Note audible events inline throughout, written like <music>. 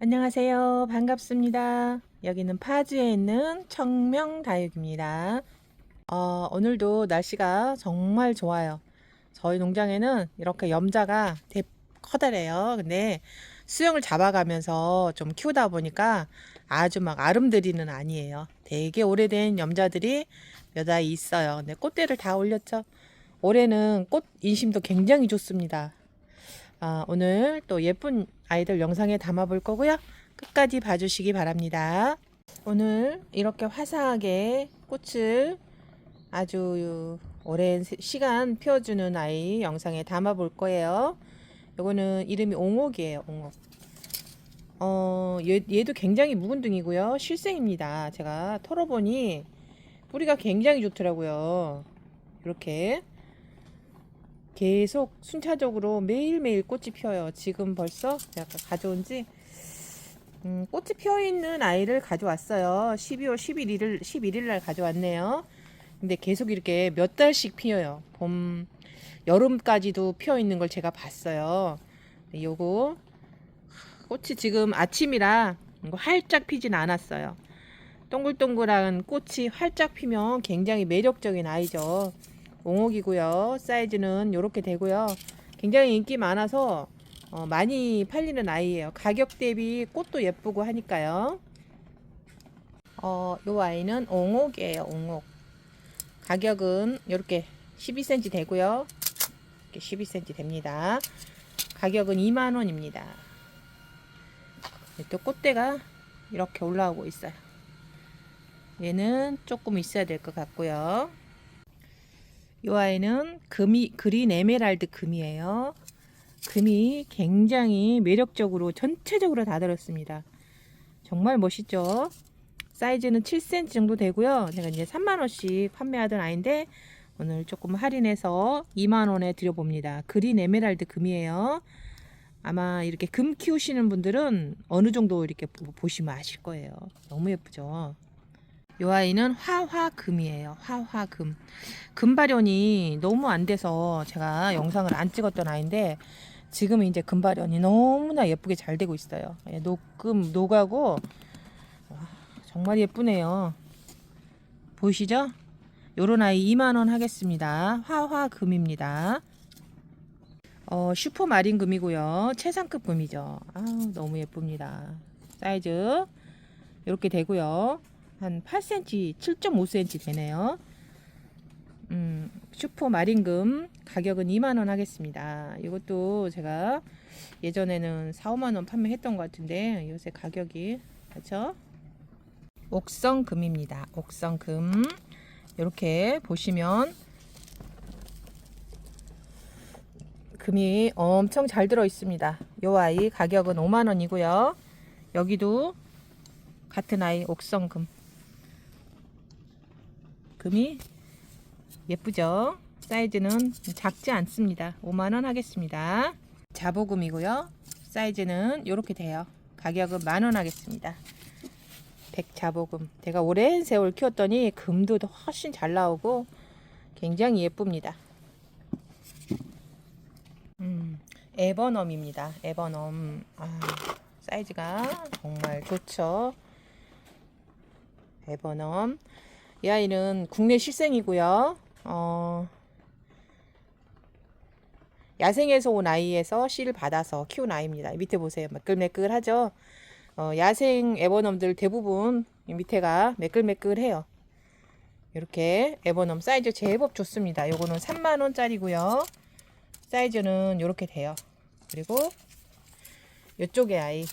안녕하세요. 반갑습니다. 여기는 파주에 있는 청명다육입니다. 어, 오늘도 날씨가 정말 좋아요. 저희 농장에는 이렇게 염자가 대, 커다래요. 근데 수영을 잡아가면서 좀 키우다 보니까 아주 막 아름드리는 아니에요. 되게 오래된 염자들이 몇 아이 있어요. 근데 꽃대를 다 올렸죠. 올해는 꽃 인심도 굉장히 좋습니다. 아, 오늘 또 예쁜 아이들 영상에 담아 볼 거고요. 끝까지 봐주시기 바랍니다. 오늘 이렇게 화사하게 꽃을 아주 오랜 세- 시간 피워주는 아이 영상에 담아 볼 거예요. 요거는 이름이 옹옥이에요, 옹옥. 어, 얘, 얘도 굉장히 묵은둥이고요. 실생입니다. 제가 털어보니 뿌리가 굉장히 좋더라고요. 이렇게. 계속 순차적으로 매일매일 꽃이 피어요. 지금 벌써 제가 가져온 지 음, 꽃이 피어 있는 아이를 가져왔어요. 12월 11일 11일 날 가져왔네요. 근데 계속 이렇게 몇 달씩 피어요. 봄, 여름까지도 피어 있는 걸 제가 봤어요. 네, 요거 꽃이 지금 아침이라 활짝 피진 않았어요. 동글동글한 꽃이 활짝 피면 굉장히 매력적인 아이죠. 옹옥이고요. 사이즈는 이렇게 되고요. 굉장히 인기 많아서 어, 많이 팔리는 아이예요. 가격 대비 꽃도 예쁘고 하니까요. 어, 요 아이는 옹옥이에요. 옹옥. 가격은 이렇게 12cm 되고요. 이렇게 12cm 됩니다. 가격은 2만 원입니다. 또 꽃대가 이렇게 올라오고 있어요. 얘는 조금 있어야 될 것 같고요. 이 아이는 금이 그린 에메랄드 금이에요. 금이 굉장히 매력적으로 전체적으로 다 들었습니다. 정말 멋있죠? 사이즈는 7cm 정도 되고요. 제가 이제 3만 원씩 판매하던 아이인데 오늘 조금 할인해서 2만 원에 드려봅니다. 그린 에메랄드 금이에요. 아마 이렇게 금 키우시는 분들은 어느 정도 이렇게 보- 보시면 아실 거예요. 너무 예쁘죠? 이 아이는 화화금이에요. 화화금. 금발현이 너무 안 돼서 제가 영상을 안 찍었던 아이인데 지금은 이제 금발현이 너무나 예쁘게 잘 되고 있어요. 예, 녹금 녹하고 와, 정말 예쁘네요. 보이시죠? 요런 아이 2만 원 하겠습니다. 화화금입니다. 어, 슈퍼 마린 금이고요. 최상급 금이죠. 아, 너무 예쁩니다. 사이즈 이렇게 되고요. 한 8cm, 7.5cm 되네요. 음, 슈퍼 마린금 가격은 2만 원 하겠습니다. 이것도 제가 예전에는 4, 5만 원 판매했던 것 같은데 요새 가격이 그렇죠? 옥성금입니다. 옥성금 이렇게 보시면 금이 엄청 잘 들어 있습니다. 요 아이 가격은 5만 원이고요. 여기도 같은 아이 옥성금 금이 예쁘죠? 사이즈는 작지 않습니다. 5만원 하겠습니다. 자보금이고요. 사이즈는 이렇게 돼요. 가격은 만원 하겠습니다. 백자보금. 제가 오랜 세월 키웠더니 금도 훨씬 잘 나오고 굉장히 예쁩니다. 음, 에버넘입니다. 에버넘. 아, 사이즈가 정말 좋죠. 에버넘. 이 아이는 국내 실생이고요. 어, 야생에서 온 아이에서 씨를 받아서 키운 아이입니다. 밑에 보세요. 매끌매끌하죠? 어, 야생 에버넘들 대부분 이 밑에가 매끌매끌해요. 이렇게 에버넘 사이즈 제법 좋습니다. 요거는 3만원짜리고요. 사이즈는 이렇게 돼요. 그리고 이쪽에 아이.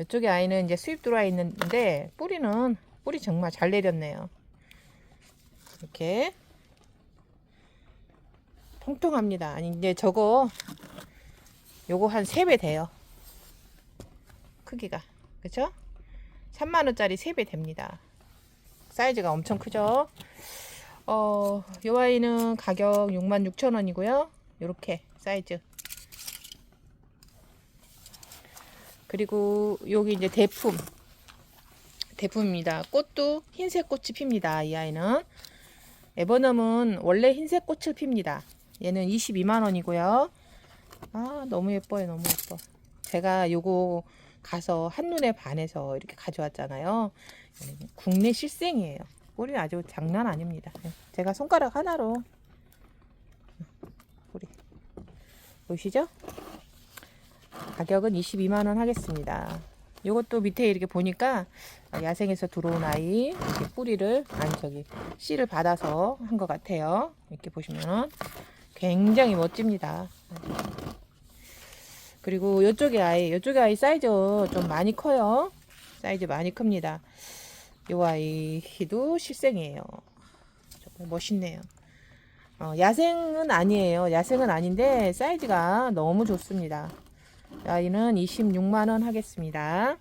이쪽에 아이는 이제 수입 들어와 있는데 뿌리는 뿌리 정말 잘 내렸네요. 이렇게 통통합니다. 아니 이제 저거 요거 한 3배 돼요. 크기가. 그쵸? 3만원짜리 3배 됩니다. 사이즈가 엄청 크죠? 어, 요 아이는 가격 66,000원이고요. 요렇게 사이즈. 그리고 여기 이제 대품. 대품입니다. 꽃도 흰색 꽃이 핍니다. 이 아이는. 에버넘은 원래 흰색 꽃을 핍니다. 얘는 22만 원이고요. 아, 너무 예뻐요. 너무 예뻐. 제가 요거 가서 한눈에 반해서 이렇게 가져왔잖아요. 국내 실생이에요. 뿌리 아주 장난 아닙니다. 제가 손가락 하나로 뿌리 보시죠? 가격은 22만 원 하겠습니다. 요것도 밑에 이렇게 보니까 야생에서 들어온 아이 이렇게 뿌리를 아니 저기 씨를 받아서 한 것 같아요. 이렇게 보시면 굉장히 멋집니다. 그리고 이쪽에 아이 이쪽에 아이 사이즈 좀 많이 커요. 사이즈 많이 큽니다. 요 아이도 실생이에요. 정말 멋있네요. 어, 야생은 아니에요. 야생은 아닌데 사이즈가 너무 좋습니다. 아이는 26만원 하겠습니다.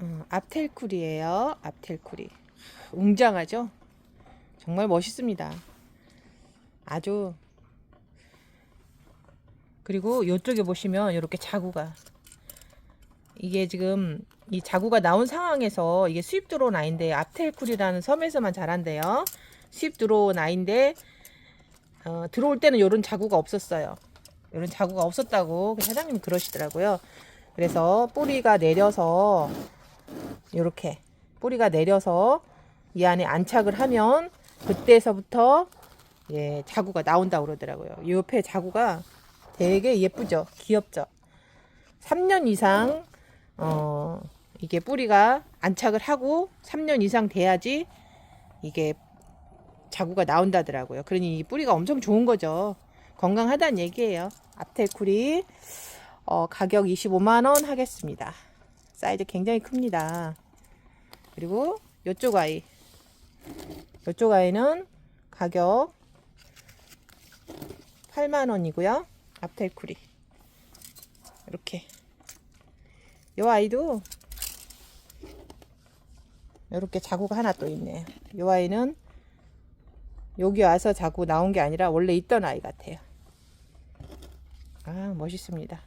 음, 앞텔쿨이에요. 앞텔쿨이. 웅장하죠? 정말 멋있습니다. 아주. 그리고 이쪽에 보시면 이렇게 자구가. 이게 지금 이 자구가 나온 상황에서 이게 수입 들어온 아이인데 앞텔쿨이라는 섬에서만 자란대요. 수입 들어온 아이인데 어, 들어올 때는 이런 자구가 없었어요. 이런 자구가 없었다고 그 사장님이 그러시더라고요. 그래서 뿌리가 내려서 이렇게 뿌리가 내려서 이 안에 안착을 하면 그때서부터 예, 자구가 나온다고 그러더라고요. 이 옆에 자구가 되게 예쁘죠? 귀엽죠? 3년 이상 어, 이게 뿌리가 안착을 하고 3년 이상 돼야지 이게 자구가 나온다더라고요. 그러니 이 뿌리가 엄청 좋은 거죠. 건강하다는 얘기예요. 앞테쿨이 어, 가격 25만원 하겠습니다. 사이즈 굉장히 큽니다. 그리고 이쪽 아이 이쪽 아이는 가격 8만원이고요. 앞테쿨이 이렇게 이 아이도 이렇게 자구가 하나 또 있네요. 이 아이는 여기 와서 자꾸 나온 게 아니라 원래 있던 아이 같아요. 아 멋있습니다.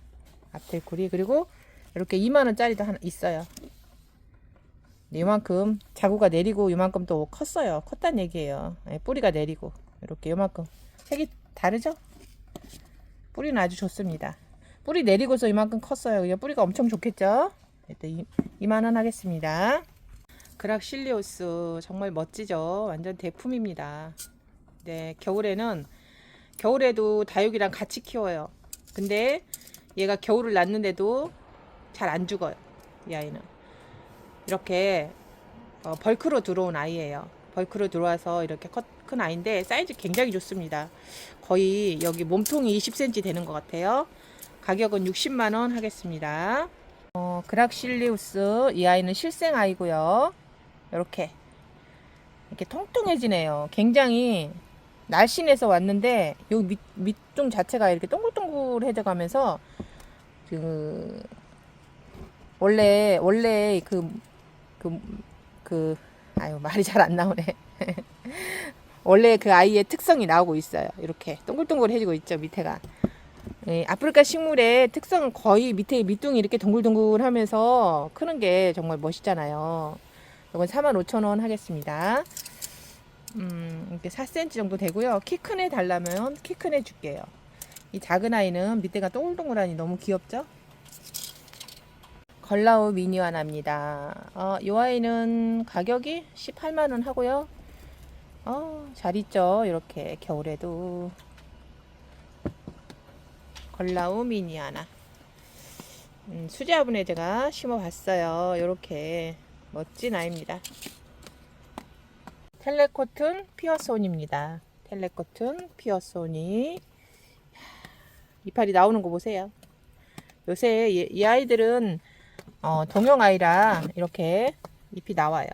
앞테쿨이 그리고 이렇게 2만 원짜리도 하나 있어요. 이만큼 자구가 내리고 이만큼 또 컸어요. 컸단 얘기예요. 네, 뿌리가 내리고 이렇게 이만큼 색이 다르죠? 뿌리는 아주 좋습니다. 뿌리 내리고서 이만큼 컸어요. 뿌리가 엄청 좋겠죠? 일단 2만 원 하겠습니다. 그락실리오스 정말 멋지죠? 완전 대품입니다. 네, 겨울에는 겨울에도 다육이랑 같이 키워요. 근데 얘가 겨울을 낳는데도 잘 안 죽어요. 이 아이는 이렇게 어, 벌크로 들어온 아이예요. 벌크로 들어와서 이렇게 컷, 큰 아이인데 사이즈 굉장히 좋습니다. 거의 여기 몸통이 20cm 되는 것 같아요. 가격은 60만 원 하겠습니다. 어, 그락실리우스 이 아이는 실생 아이고요. 이렇게 이렇게 통통해지네요. 굉장히 날씬해서 왔는데 요 밑, 밑둥 자체가 이렇게 동글동글해져 가면서 그 원래 원래 그 그, 그, 아유 말이 잘 안 나오네. <laughs> 원래 그 아이의 특성이 나오고 있어요. 이렇게 동글동글해지고 있죠 밑에가. 예, 아프리카 식물의 특성은 거의 밑에 밑둥이 이렇게 동글동글하면서 크는 게 정말 멋있잖아요. 이건 45,000원 하겠습니다. 음, 이렇게 4cm 정도 되고요. 키 큰 애 달라면 키 큰 애 줄게요. 이 작은 아이는 밑에가 동글동글하니 너무 귀엽죠? 걸라우 미니와나입니다. 어, 이 아이는 가격이 18만원 하고요. 어, 잘 있죠? 이렇게 겨울에도. 걸라우 미니아나. 음, 수제화분에 제가 심어봤어요. 이렇게 멋진 아이입니다. 텔레코튼 피어손입니다. 텔레코튼 피어손이 이파리 나오는 거 보세요. 요새 이, 이 아이들은 어, 동형 아이라 이렇게 잎이 나와요.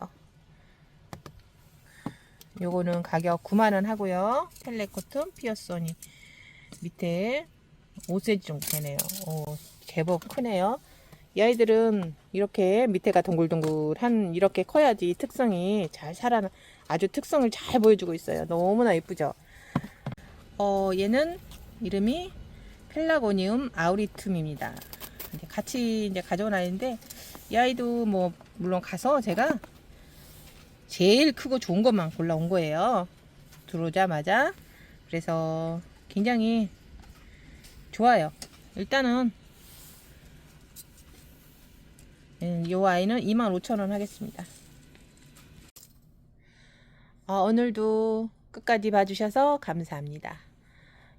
요거는 가격 9만원 하고요. 텔레코튼 피어손이 밑에 5cm 정도 되네요. 오, 제법 크네요. 이 아이들은 이렇게 밑에가 동글동글한 이렇게 커야지 특성이 잘 살아 아주 특성을 잘 보여주고 있어요. 너무나 예쁘죠. 어, 얘는 이름이 펠라고니움 아우리툼입니다. 같이 이제 가져온 아이인데 이 아이도 뭐 물론 가서 제가 제일 크고 좋은 것만 골라온 거예요. 들어오자마자 그래서 굉장히 좋아요. 일단은 음, 요 아이는 25,000원 하겠습니다. 어, 오늘도 끝까지 봐주셔서 감사합니다.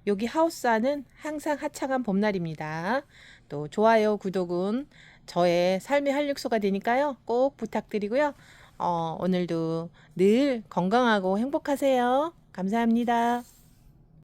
여기 하우스안은 항상 하창한 봄날입니다. 또 좋아요, 구독은 저의 삶의 활력소가 되니까요. 꼭 부탁드리고요. 어, 오늘도 늘 건강하고 행복하세요. 감사합니다.